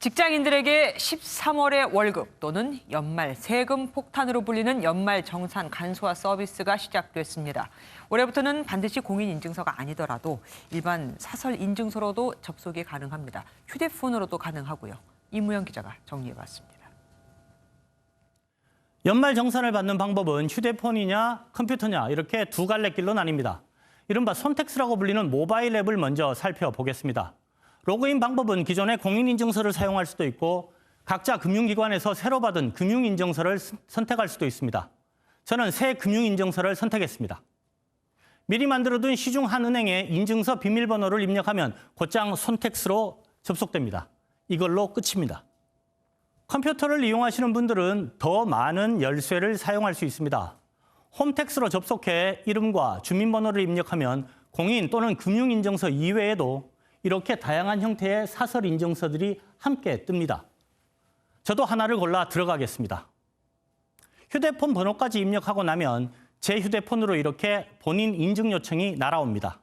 직장인들에게 13월의 월급 또는 연말 세금 폭탄으로 불리는 연말 정산 간소화 서비스가 시작됐습니다. 올해부터는 반드시 공인인증서가 아니더라도 일반 사설 인증서로도 접속이 가능합니다. 휴대폰으로도 가능하고요. 이무영 기자가 정리해봤습니다. 연말 정산을 받는 방법은 휴대폰이냐 컴퓨터냐 이렇게 두 갈래 길로 나뉩니다. 이른바 손택스라고 불리는 모바일 앱을 먼저 살펴보겠습니다. 로그인 방법은 기존의 공인인증서를 사용할 수도 있고 각자 금융기관에서 새로 받은 금융인증서를 스- 선택할 수도 있습니다. 저는 새 금융인증서를 선택했습니다. 미리 만들어둔 시중 한 은행에 인증서 비밀번호를 입력하면 곧장 손택스로 접속됩니다. 이걸로 끝입니다. 컴퓨터를 이용하시는 분들은 더 많은 열쇠를 사용할 수 있습니다. 홈택스로 접속해 이름과 주민번호를 입력하면 공인 또는 금융인증서 이외에도 이렇게 다양한 형태의 사설 인증서들이 함께 뜹니다. 저도 하나를 골라 들어가겠습니다. 휴대폰 번호까지 입력하고 나면 제 휴대폰으로 이렇게 본인 인증 요청이 날아옵니다.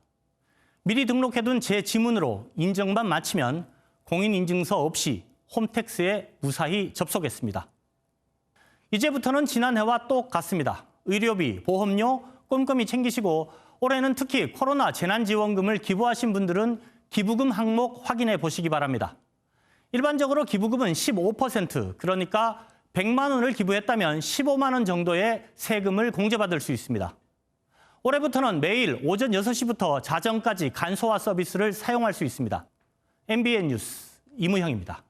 미리 등록해둔 제 지문으로 인증만 마치면 공인인증서 없이 홈택스에 무사히 접속했습니다. 이제부터는 지난해와 똑같습니다. 의료비, 보험료 꼼꼼히 챙기시고 올해는 특히 코로나 재난지원금을 기부하신 분들은 기부금 항목 확인해 보시기 바랍니다. 일반적으로 기부금은 15% 그러니까 100만 원을 기부했다면 15만 원 정도의 세금을 공제받을 수 있습니다. 올해부터는 매일 오전 6시부터 자정까지 간소화 서비스를 사용할 수 있습니다. MBN 뉴스 이무형입니다.